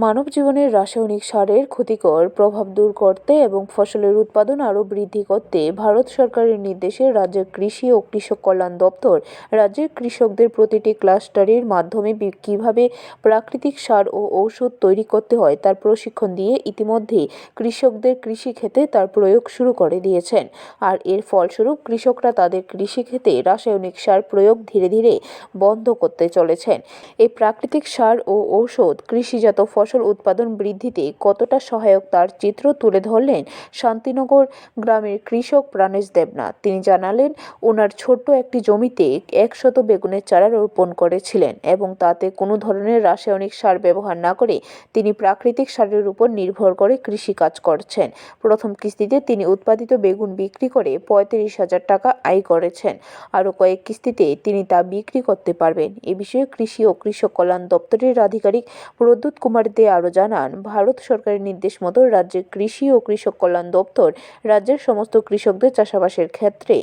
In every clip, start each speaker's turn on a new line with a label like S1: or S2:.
S1: মানব জীবনের রাসায়নিক সারের ক্ষতিকর প্রভাব দূর করতে এবং ফসলের উৎপাদন আরও বৃদ্ধি করতে ভারত সরকারের নির্দেশে রাজ্যের কৃষি ও কৃষক কল্যাণ দপ্তর রাজ্যের কৃষকদের প্রতিটি ক্লাস্টারের মাধ্যমে কীভাবে প্রাকৃতিক সার ও ঔষধ তৈরি করতে হয় তার প্রশিক্ষণ দিয়ে ইতিমধ্যে কৃষকদের কৃষিক্ষেত্রে তার প্রয়োগ শুরু করে দিয়েছেন। আর এর ফলস্বরূপ কৃষকরা তাদের কৃষিক্ষেত্রে রাসায়নিক সার প্রয়োগ ধীরে ধীরে বন্ধ করতে চলেছেন। এই প্রাকৃতিক সার ও ঔষধ কৃষিজাত ফসল উৎপাদন বৃদ্ধিতে কতটা সহায়ক তার চিত্র তুলে ধরলেন শান্তিনগর গ্রামের কৃষক প্রাণেশ দেবনাথ। তিনি জানালেন, ওনার ছোট্ট একটি জমিতে একশত বেগুনের চারা রোপণ করেছিলেন এবং তাতে কোনো ধরনের রাসায়নিক সার ব্যবহার না করে তিনি প্রাকৃতিক সারের উপর নির্ভর করে কৃষিকাজ করছেন। প্রথম কিস্তিতে তিনি উৎপাদিত বেগুন বিক্রি করে পঁয়ত্রিশ হাজার টাকা আয় করেছেন। আরও কয়েক কিস্তিতে তিনি তা বিক্রি করতে পারবেন। এ বিষয়ে কৃষি ও কৃষক কল্যাণ দপ্তরের আধিকারিক প্রদ্যুৎ কুমার দে আরও জানান, ভারত সরকারের নির্দেশ মতো রাজ্যের কৃষি ও কৃষক কল্যাণ দপ্তর রাজ্যের সমস্ত কৃষকদের চাষাবাসের ক্ষেত্রে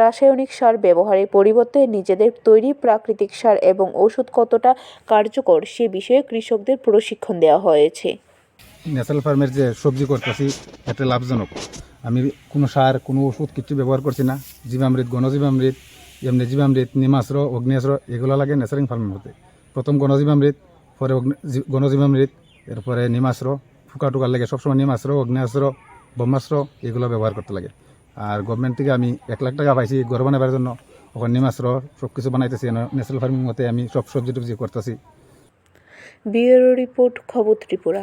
S1: রাসায়নিক সার ব্যবহারের পরিবর্তে নিজেদের তৈরি প্রাকৃতিক সার এবং ওষুধ কতটা কার্যকর সে বিষয়ে কৃষকদের প্রশিক্ষণ দেওয়া হয়েছে।
S2: ন্যাচারাল ফার্মের যে সবজি করতেছি, এটা লাভজনক। আমি কোনো সার, কোনো ওষুধ কিছু ব্যবহার করছি না। জীবামৃত, গণজীবামৃত, এমনি জীবামৃত নিমাস্র অগ্নিয়াস্ত্র এগুলো লাগে ন্যাচারাল ফার্মের মধ্যে। প্রথম গণজীবামৃত পরে গণজীবামৃত এরপরে নিমাস্র ফুকা টুকার লাগে, সবসময় নিমাস্র অগ্নিয়াস্ত্র, ব্রহ্মাস্ত্র, এগুলো ব্যবহার করতে লাগে। আর গভর্নমেন্ট থেকে আমি এক লাখ টাকা পাইছি ঘর বানাবার জন্য। ওখানে নিমাস্র সব কিছু বানাইতেছি ন্যাচারাল ফার্মিং মতে আমি সব সবজি টবজি করতেছি।
S1: ব্যুরো রিপোর্ট, খবর ত্রিপুরা।